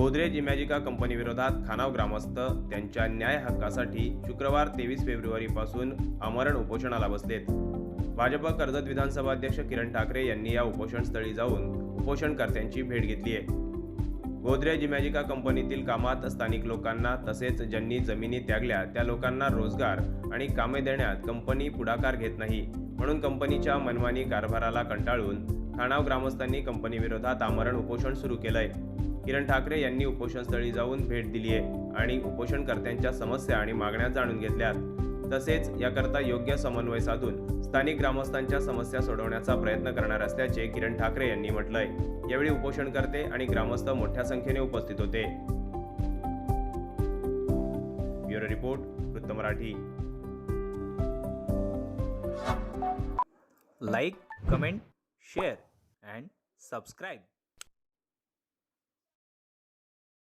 गोदरेज इमॅजिका कंपनीविरोधात खानाव ग्रामस्थ त्यांच्या न्याय हक्कासाठी शुक्रवार तेवीस फेब्रुवारीपासून आमरण उपोषणाला बसलेत. भाजप कर्जत विधानसभा अध्यक्ष किरण ठाकरे यांनी या उपोषणस्थळी जाऊन उपोषणकर्त्यांची भेट घेतली आहे. गोदरेज इमॅजिका कंपनीतील कामात स्थानिक लोकांना तसेच ज्यांनी जमिनी त्यागल्या त्या लोकांना रोजगार आणि कामे देण्यात कंपनी पुढाकार घेत नाही म्हणून कंपनीच्या मनमानी कारभाराला कंटाळून खाणाव ग्रामस्थांनी कंपनीविरोधात आमरण उपोषण सुरू केलंय. किरण ठाकरे यांनी उपोषणस्थळी जाऊन भेट दिली आहे आणि उपोषणकर्त्यांच्या समस्या आणि मागण्या जाणून घेतल्यात. तसेच याकरता योग्य समन्वय साधून स्थानिक ग्रामस्थांच्या समस्या सोडवण्याचा प्रयत्न करणार असल्याचे किरण ठाकरे यांनी म्हटलंय. यावेळी उपोषणकर्ते आणि ग्रामस्थ मोठ्या संख्येने उपस्थित होते. ब्युरो रिपोर्ट वृत्त Marathi. Like comment share and subscribe.